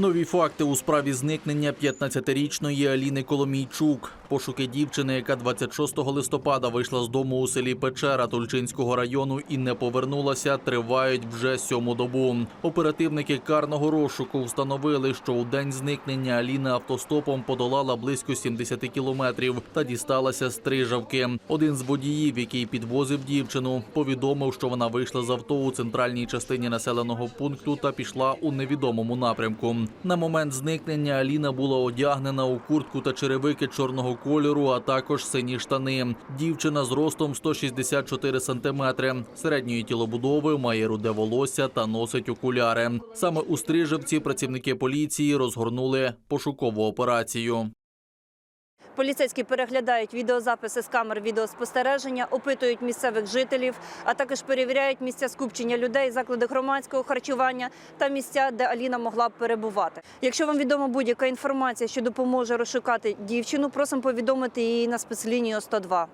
Нові факти у справі зникнення 15-річної Аліни Коломійчук. Пошуки дівчини, яка 26 листопада вийшла з дому у селі Печера Тульчинського району і не повернулася, тривають вже сьому добу. Оперативники карного розшуку встановили, що у день зникнення Аліна автостопом подолала близько 70 кілометрів та дісталася Стрижавки. Один з водіїв, який підвозив дівчину, повідомив, що вона вийшла з авто у центральній частині населеного пункту та пішла у невідомому напрямку. На момент зникнення Аліна була одягнена у куртку та черевики чорного кольору, а також сині штани. Дівчина з ростом 164 сантиметри, середньої тілобудови, має руде волосся та носить окуляри. Саме у Стрижевці працівники поліції розгорнули пошукову операцію. Поліцейські переглядають відеозаписи з камер відеоспостереження, опитують місцевих жителів, а також перевіряють місця скупчення людей, заклади громадського харчування та місця, де Аліна могла б перебувати. Якщо вам відома будь-яка інформація, що допоможе розшукати дівчину, просимо повідомити її на спецлінію 102.